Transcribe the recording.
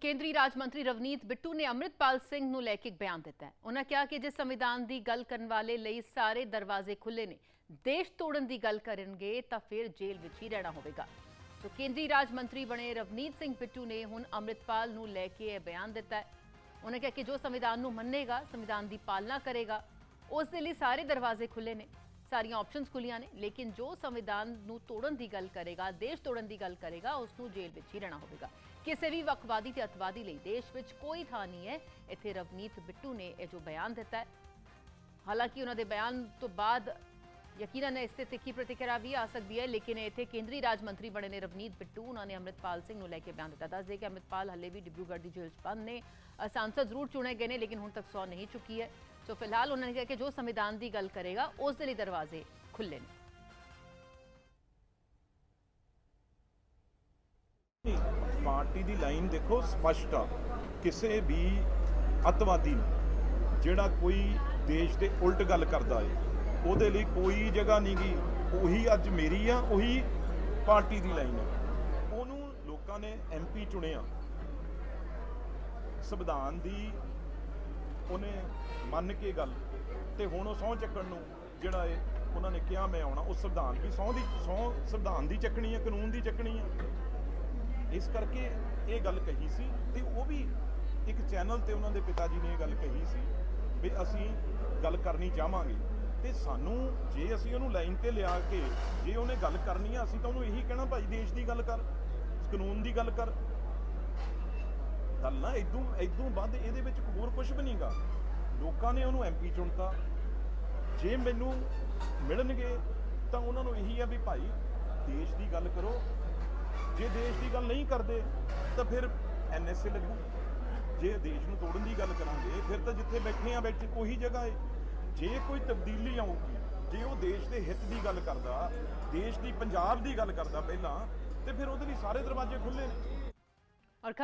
ਕੇਂਦਰੀ ਰਾਜ ਮੰਤਰੀ ਰਵਨੀਤ ਬਿੱਟੂ ਨੇ ਅੰਮ੍ਰਿਤਪਾਲ ਸਿੰਘ ਨੂੰ ਲੈ ਕੇ ਬਿਆਨ ਦਿੱਤਾ ਹੈ। ਉਹਨਾਂ ਕਿਹਾ ਕਿ ਜੇ ਸੰਵਿਧਾਨ ਦੀ ਗੱਲ ਕਰਨ ਵਾਲੇ ਲਈ ਸਾਰੇ ਦਰਵਾਜ਼ੇ ਖੁੱਲੇ ਨੇ, ਦੇਸ਼ ਤੋੜਨ ਦੀ ਗੱਲ ਕਰਨਗੇ ਤਾਂ ਫਿਰ ਜੇਲ੍ਹ ਵਿੱਚ ਹੀ ਰਹਿਣਾ ਹੋਵੇਗਾ। ਸੋ ਕੇਂਦਰੀ ਰਾਜ ਮੰਤਰੀ ਬਣੇ ਰਵਨੀਤ ਸਿੰਘ ਬਿੱਟੂ ਨੇ ਹੁਣ ਅੰਮ੍ਰਿਤਪਾਲ ਨੂੰ ਲੈ ਕੇ ਇਹ ਬਿਆਨ ਦਿੱਤਾ ਹੈ। ਉਹਨਾਂ ਕਿਹਾ ਕਿ ਜੋ ਸੰਵਿਧਾਨ ਨੂੰ ਮੰਨੇਗਾ, ਸੰਵਿਧਾਨ ਦੀ ਪਾਲਣਾ ਕਰੇਗਾ, ਉਸ ਦੇ ਲਈ ਸਾਰੇ ਦਰਵਾਜ਼ੇ ਖੁੱਲੇ ਨੇ। ਸਾਰੀਆਂ ਆਪਸ਼ਨਸ ਖੁੱਲੀਆਂ ਨੇ, ਲੇਕਿਨ ਜੋ ਸੰਵਿਧਾਨ ਨੂੰ ਤੋੜਨ ਦੀ ਗੱਲ ਕਰੇਗਾ, ਦੇਸ਼ ਤੋੜਨ ਦੀ ਗੱਲ ਕਰੇਗਾ ਉਸ ਨੂੰ ਜੇਲ੍ਹ ਵਿੱਚ ਹੀ ਰਹਿਣਾ ਹੋਵੇਗਾ। ਕਿਸੇ ਵੀ ਵਕਵਾਦੀ ਤੇ ਅਤਵਾਦੀ ਲਈ ਦੇਸ਼ ਵਿੱਚ ਕੋਈ ਥਾਂ ਨਹੀਂ ਹੈ। ਇੱਥੇ ਰਵਨੀਤ ਬਿੱਟੂ ਨੇ ਇਹ ਜੋ ਬਿਆਨ ਦਿੱਤਾ ਹਾਲਾਂਕਿ ਉਹਨਾਂ ਦੇ ਬਿਆਨ ਤੋਂ ਬਾਅਦ ਯਕੀਨਨ ਇਸ ਤੇ ਤਿੱਖੀ ਪ੍ਰਤੀਕਿਰਿਆ ਵੀ ਆ ਸਕਦੀ ਹੈ, ਲੇਕਿਨ ਇੱਥੇ ਕੇਂਦਰੀ ਰਾਜ ਮੰਤਰੀ ਬਣੇ ਨੇ ਰਵਨੀਤ ਬਿੱਟੂ। ਉਹਨਾਂ ਨੇ ਅੰਮ੍ਰਿਤਪਾਲ ਸਿੰਘ ਨੂੰ ਲੈ ਕੇ ਬਿਆਨ ਦਿੱਤਾ। ਦੱਸਦੇ ਕਿ ਅੰਮ੍ਰਿਤਪਾਲ ਹੱਲੇ ਵੀ ਡਿਬਰੂਗੜ੍ਹ ਦੀ ਜੇਲ੍ਹ 'ਚ ਬੰਦ ਨੇ। ਸਾਂਸਦ ਜ਼ਰੂਰ ਚੁਣੇ ਗਏ ਨੇ, ਲੇਕਿਨ ਹੁਣ ਤੱਕ ਸੌ ਨਹੀਂ ਚੁੱਕੀ ਹੈ। ਸੋ ਫਿਲਹਾਲ ਉਹਨਾਂ ਨੇ ਕਿਹਾ ਕਿ ਜੋ ਸੰਵਿਧਾਨ ਦੀ ਗੱਲ ਕਰੇਗਾ, ਉਸ ਦੇ ਲਈ ਦਰਵਾਜ਼ੇ ਖੁੱਲੇ ਨੇ। ਪਾਰਟੀ ਦੀ ਲਾਈਨ ਦੇਖੋ ਸਪਸ਼ਟ ਆ, ਕਿਸੇ ਵੀ ਅਤਵਾਦੀ ਨੂੰ ਜਿਹੜਾ ਕੋਈ ਦੇਸ਼ ਦੇ ਉਲਟ ਗੱਲ ਕਰਦਾ ਏ, ਉਹਦੇ ਲਈ ਕੋਈ ਜਗ੍ਹਾ ਨਹੀਂ ਗੀ, ਉਹੀ ਅੱਜ ਮੇਰੀ ਆ, ਉਹੀ ਪਾਰਟੀ ਦੀ ਲਾਈਨ ਆ। ਉਹਨੂੰ ਲੋਕਾਂ ਨੇ ਐਮਪੀ ਚੁਣਿਆ। ਸੰਵਿਧਾਨ ਦੀ ਉਹਨੇ ਮੰਨ ਕੇ ਗੱਲ ਤੇ ਹੁਣ ਉਹ ਸਹੁੰ ਚੱਕਣ ਨੂੰ ਜਿਹੜਾ ਏ ਉਹਨਾਂ ਨੇ ਕਿਹਾ ਮੈਂ ਆਉਣਾ, ਉਹ ਸੰਵਿਧਾਨ ਵੀ ਸਹੁੰ ਦੀ, ਸਹੁੰ ਸੰਵਿਧਾਨ ਦੀ ਚੱਕਣੀ ਹੈ, ਕਾਨੂੰਨ ਦੀ ਚੱਕਣੀ ਆ ਇਸ ਕਰਕੇ ਇਹ ਗੱਲ ਕਹੀ ਸੀ ਤੇ ਉਹ ਵੀ ਇੱਕ ਚੈਨਲ ਤੇ ਉਹਨਾਂ ਦੇ ਪਿਤਾ ਜੀ ਨੇ ਇਹ ਗੱਲ ਕਹੀ ਸੀ ਵੀ ਅਸੀਂ ਗੱਲ ਕਰਨੀ ਚਾਹਾਂਗੇ ਤੇ ਸਾਨੂੰ ਜੇ ਅਸੀਂ ਉਹਨੂੰ ਲਾਈਨ ਤੇ ਲਿਆ ਕੇ ਜੇ ਉਹਨੇ ਗੱਲ ਕਰਨੀ ਆ, ਅਸੀਂ ਤਾਂ ਉਹਨੂੰ ਇਹੀ ਕਹਿਣਾ ਭਾਈ ਦੇਸ਼ ਦੀ ਗੱਲ ਕਰ, ਕਾਨੂੰਨ ਦੀ ਗੱਲ ਕਰ। ਗੱਲ ਨਾ ਇਦੋਂ ਇਦੋਂ ਵੱਧ ਇਹਦੇ ਵਿੱਚ ਹੋਰ ਕੁਝ ਵੀ ਨਹੀਂਗਾ ਲੋਕਾਂ ਨੇ ਉਹਨੂੰ ਐਮਪੀ ਚੁਣਤਾ। ਜੇ ਮੈਨੂੰ ਮਿਲਣਗੇ, ਤਾਂ ਉਹਨਾਂ ਨੂੰ ਇਹੀ ਆ ਵੀ ਭਾਈ, ਦੇਸ਼ ਦੀ ਗੱਲ ਕਰੋ। ਜੇ ਦੇਸ਼ ਦੀ ਗੱਲ ਨਹੀਂ ਕਰਦੇ, ਤਾਂ ਫਿਰ ਐਨਐਸਏ ਲੱਗੂ। ਜੇ ਦੇਸ਼ ਨੂੰ ਤੋੜਨ ਦੀ ਗੱਲ ਕਰਾਂਗੇ, ਫਿਰ ਤਾਂ ਜਿੱਥੇ ਬੈਠੇ ਆ ਬੈਠੇ ਉਹੀ ਜਗ੍ਹਾ ਏ। ਜੇ ਕੋਈ ਤਬਦੀਲੀ ਆਊਗੀ, ਜੇ ਉਹ ਦੇਸ਼ ਦੇ ਹਿੱਤ ਦੀ ਗੱਲ ਕਰਦਾ, ਦੇਸ਼ ਦੀ ਪੰਜਾਬ ਦੀ ਗੱਲ ਕਰਦਾ ਪਹਿਲਾਂ, ਤੇ ਫਿਰ ਉਹਦੇ ਲਈ ਸਾਰੇ ਦਰਵਾਜ਼ੇ ਖੁੱਲੇ ਨੇ।